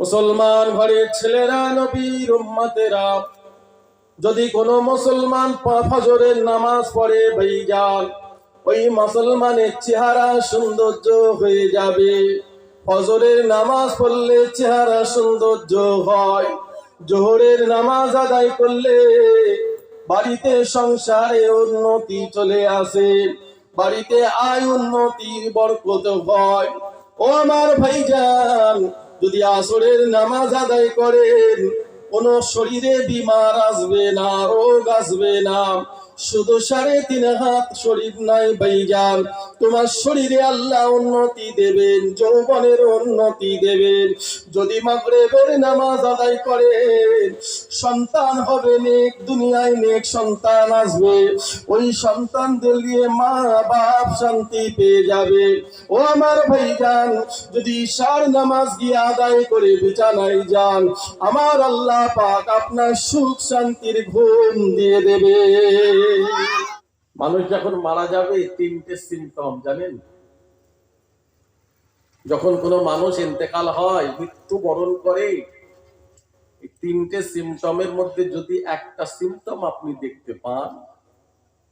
মুসলমান ঘরের ছেলেরা নবীর উম্মাতেরা, যদি কোনো মুসলমান ফজরের নামাজ পড়ে ভাইজান ওই মুসলমানের চেহারা সৌন্দর্য হয়ে যাবে। ফজরের নামাজ পড়লে চেহারা সৌন্দর্য হয়, জোহরের নামাজ আদায় করলে বাড়িতে সংসারে উন্নতি চলে আসে, বাড়িতে আয় উন্নতির বরকত হয়। ও আমার ভাইজান যদি আসরের নামাজ আদায় করেন কোন শরীরে বিমার আসবে না রোগ আসবে না। শুধু সাড়ে তিন হাত শরীর নাই ভাইজান। তোমার শরীরে আল্লাহ উন্নতি দেবেন, যৌবনের উন্নতি দেবেন। যদি মাগরেবের নামাজ আদায় করেন, সন্তান হবে নেক, দুনিয়ায় নেক সন্তান আসবে। ওই সন্তানদের দিয়ে মা বাপ শান্তি পেয়ে যাবে। ও আমার ভাইজান, যদি ঈশার নামাজ গিয়ে আদায় করে বিছানায় যান, আমার আল্লাহ পাক আপনার সুখ শান্তির ঘুম দিয়ে দেবে। মানুষ যখন মারা যাবে তিনটে সিমটম জানেন? যখন কোনো মানুষ ইন্তেকাল হয় মৃত্যু বরণ করে তিনটে সিমটমের মধ্যে যদি একটা সিমটম আপনি দেখতে পান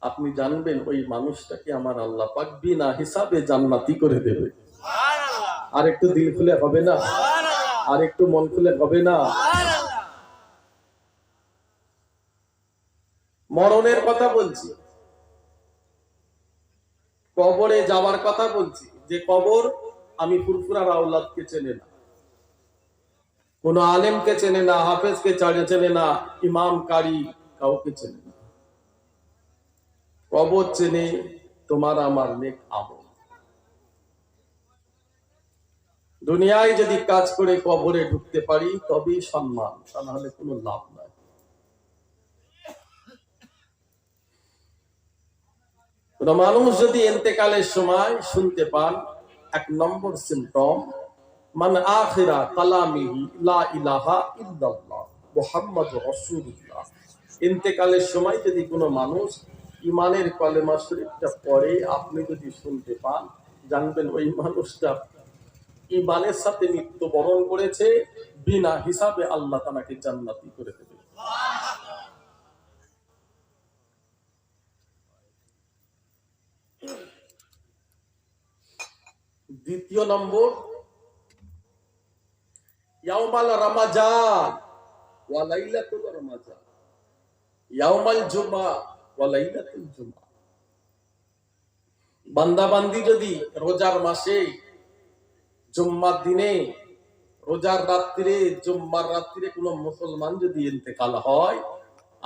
আপনি জানবেন ওই মানুষটাকে আমার আল্লাহ পাক বিনা হিসাবে জান্নাতি করে দেবে। আর একটু দিল খুলে হবে না? আর একটু মন খুলে হবে না? মরণের কথা বলছি। কবরে যাওয়ার কথা বলছি। যে কবর আমি ফুরফুরার আউলাদকে চেনে না। কোন আলেমকে চেনে না, হাফেজকে চেনে না ইমাম কারি কাউকে চেনে না। কবর চেনে তোমার আমার নেক আমল। দুনিয়ায় যদি কাজ করে কবরে ঢুকতে পারি, তবেই সম্মান, তা কোনো লাভ নাই। মানুষ যদি এতেকালের সময় শুনতে পান এক নম্বর সিমটম মান আখিরা কালামিহি লা ইলাহা ইল্লাল্লাহ ইন্তেকালের সময় যদি কোনো মানুষ ইমানের কলেমা শরীফটা পড়ে, আপনি যদি শুনতে পান, জানবেন ওই মানুষটা ইমানের সাথে মৃত্যুবরণ করেছে, বিনা হিসাবে আল্লাহ তাকে জান্নাতি করে দেবে। দ্বিতীয় নম্বর, ইয়াউমাল রামাজান ওয়া লাইলাতুল রামাজান। ইয়াউমাল জুমা ওয়া লাইলাতুল জুমা। বান্দা বান্দি যদি রোজার মাসে, জুম্মার দিনে, রোজার রাত্রিরে জুম্মার রাত্রিরে কোনো মুসলমান যদি ইন্তেকাল হয়,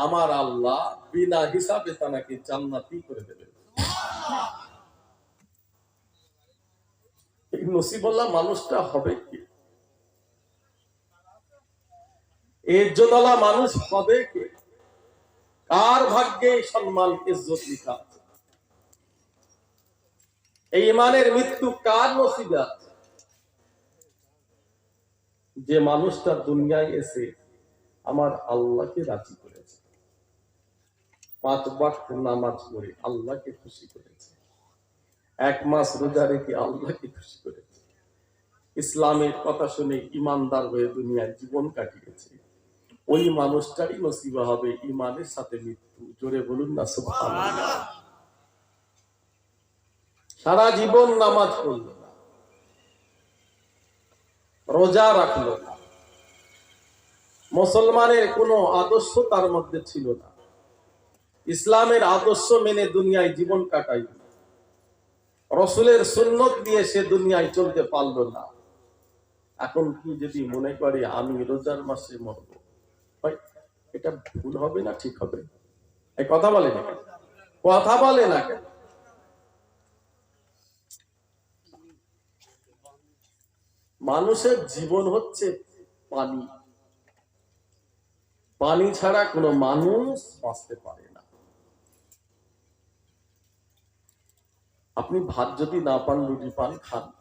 আমার আল্লাহ বিনা হিসাবে তাকে জান্নাতি করে দেবেন। এই নসিবল্লাহ মানুষটা হবে কি? ইজ্জতওয়ালা মানুষ হবে কে? কার ভাগ্যে সম্মান, ইজ্জত লিখা এই ইমানের মৃত্যু কার নসিবে যে মানুষটা দুনিয়ায় এসে আমার আল্লাহকে রাজি করেছে। পাঁচ ওয়াক্ত নামাজ পড়ে আল্লাহকে খুশি করেছে। এক মাস রোজা রেখে আল্লাহকে খুশি করেছে। ইসলামের কথা শুনে ইমানদার হয়ে দুনিয়ায় জীবন কাটিয়েছে। ওই মানুষটারই নসিবা হবে ইমানের সাথে মৃত্যু। জোরে বলুন না সারা জীবন নামাজ পড়ল না। রোজা রাখল না। মুসলমানের কোনো আদর্শ তার মধ্যে ছিল না। ইসলামের আদর্শ মেনে দুনিয়ায় জীবন কাটাই রসুলের সুন্নত দিয়ে সে দুনিয়ায় চলতে পারল না। এখন কি যদি মনে করে, আমি রোজার মাসে মরবো? এটা ভুল হবে না ঠিক হবে? এই কথা বলে না কথা বলে না কেন? মানুষের জীবন হচ্ছে পানি। পানি ছাড়া কোনো মানুষ বাঁচতে পারে না। আপনি ভাত যদি না পান, রুটি পান, খান।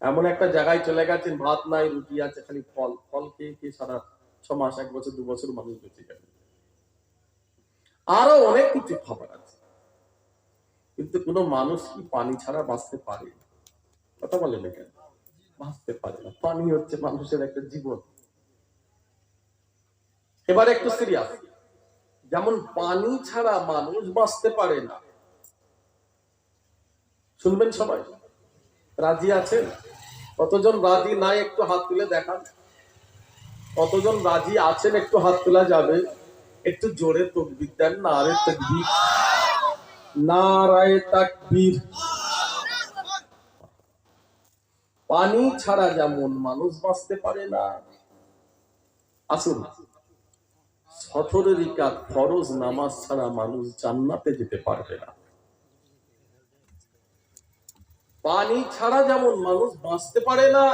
এমন একটা জায়গায় চলে গেছেন, ভাত নাই, রুটি আছে, খালি ফল। ফল খেয়ে খেয়ে সারা ছ মাস, এক বছর, দু বছর মানুষ বেঁচে যাবে। আরও অনেক কিছু খাবার আছে। কিন্তু কোনো মানুষ কি পানি ছাড়া বাঁচতে পারে? কথা বলে না কেন? বাঁচতে পারে না। পানি হচ্ছে মানুষের একটা জীবন। এবার একটু সিরিয়াস যেমন পানি ছাড়া মানুষ বাঁচতে পারে না শুনবেন সবাই? রাজি আছেন? কতজন রাজি? নাই একটু হাত তুলে দেখান। কতজন রাজি আছেন? একটু হাত তোলা যাবে। একটু জোরে তকবির দেন নারে তকবির। নারায় তাকবীর। পানি ছাড়া যেমন মানুষ বাঁচতে পারে না। আসুন। সতেরো রিকাত, ফরজ নামাজ ছাড়া মানুষ জান্নাতে যেতে পারবে না। পানি ছাড়া যেমন মানুষ বাঁচতে পারে না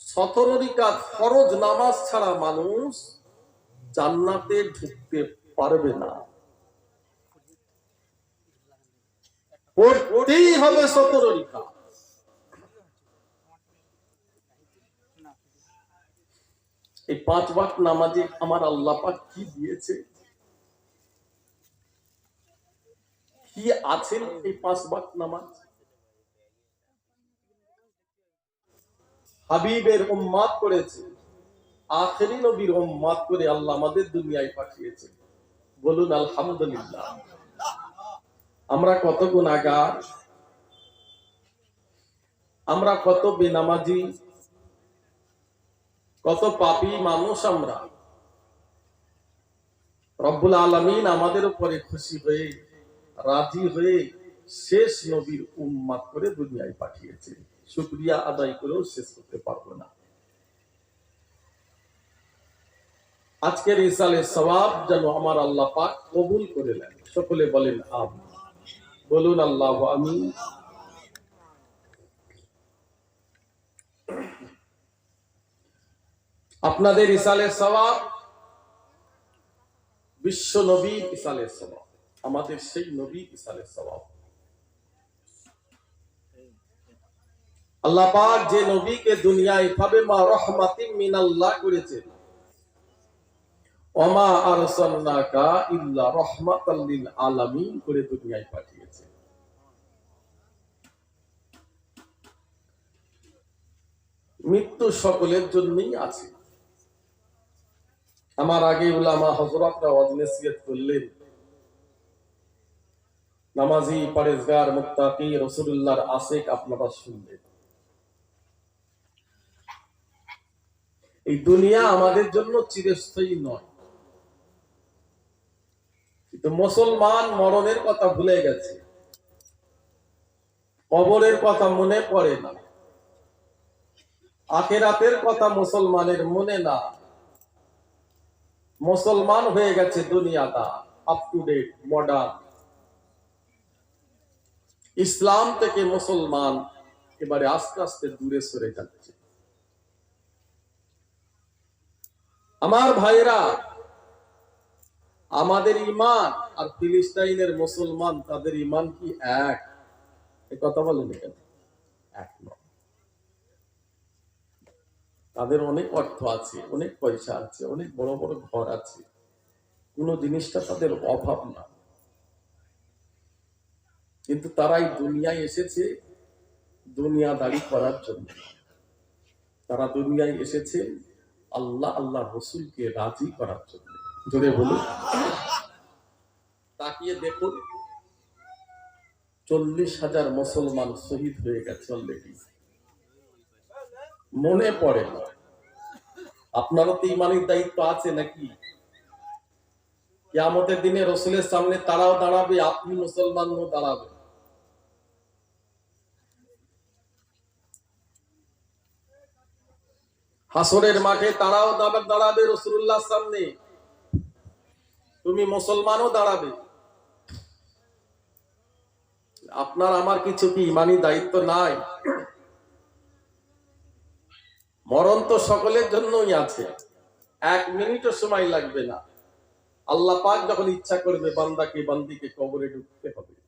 সতেরো রিকাত ফরজ, নামাজ ছাড়া মানুষ জান্নাতে ঢুকতে পারবে না। পড়তেই হবে সতেরো রিকাত এই পাঁচ ওয়াক্ত নামাজে আমার আল্লাহ পাক কি দিয়েছে? কি আছেন এই পাঁচ ওয়াক্ত নামাজ? হাবিবের উম্মাদ করেছে। আখেরি নবীর উম্মাদ করে আল্লাহ আমাদের দুনিয়ায় পাঠিয়েছে বলুন, আলহামদুলিল্লাহ। আমরা কত গুণাগার আমরা কত বেনামাজি? কত পাপী মানুষ আমরা? রব্বুল আলমিন আমাদের উপরে খুশি হয়ে রাজি হয়ে শেষ নবীর উম্মাদ করে দুনিয়ায় পাঠিয়েছে। শুক্রিয়া আদায় করেও শেষ করতে পারব না। আজকের ইসালে সবাব যেন আমার আল্লাহ পাক কবুল করে নেন। সকলে বলেন আমি বলুন, আল্লাহ আমি আপনাদের ইসালের সবাব বিশ্ব নবী ইসালের সবাব আমাদের সেই নবী ইসালের সবাব আল্লাহ পাক যে নবীকে দুনিয়ায় ভাবে মা রহমাতিম মিনাল্লাহ করেছেন। ওমা আরসালনাকা ইল্লা রাহমাতাল আলামিন করে দুনিয়ায় পাঠিয়েছে। মৃত্যু সকলের জন্যই আছে। আমার আগে উলামা হজরতরা অজনেসিয়ত করলেন। নামাজি, পারেজগার মুক্তাকি রসুল্লাহর আশেক আপনারা শুনলেন এই দুনিয়া আমাদের জন্য চিরস্থায়ী নয়। কিন্তু মুসলমান মরণের কথা ভুলে গেছে। কবরের কথা মনে পড়ে না। আখেরাতের কথা মুসলমানের মনে না। মুসলমান হয়ে গেছে দুনিয়াটা আপ টু ডেট মডার্ন ইসলাম থেকে মুসলমান এবারে আস্তে আস্তে দূরে সরে যাচ্ছে। আমার ভাইরা, আমাদের ইমান আর ফিলিস্তাইনের মুসলমান, তাদের ইমান কি এক? এ কথা বলেন কেন? এক তাদের অনেক অর্থ আছে, অনেক পয়সা আছে, অনেক বড় বড় ঘর আছে। কোনো জিনিসটা তাদের অভাব না। কিন্তু তারাই দুনিয়ায় এসেছে দুনিয়াদারি করার জন্য। তারা দুনিয়ায় এসেছে আল্লাহ আল্লাহ রসুলকে রাজি করার জন্য। জোরে বলুন। তাকিয়ে দেখুন, চল্লিশ হাজার মুসলমান শহীদ হয়ে গেছে অলরেডি মনে পড়ে আপনারও তো ইমানের দায়িত্ব আছে নাকি? কেয়ামতের দিনে রসুলের সামনে তারাও দাঁড়াবে, আপনি মুসলমানও দাঁড়াবে হাসরের মাঠে তারাও দাঁড়াবে রসুল্লাহ সামনে। তুমি মুসলমানও দাঁড়াবে। আপনার আমার কিছু কি ইমানি দায়িত্ব নাই? মরণ তো সকলের জন্যই আছে। এক মিনিটও সময় লাগবে না। আল্লাহ পাক যখন ইচ্ছা করবে বান্দাকে, বান্দিকে কবরে ঢুকতে হবে।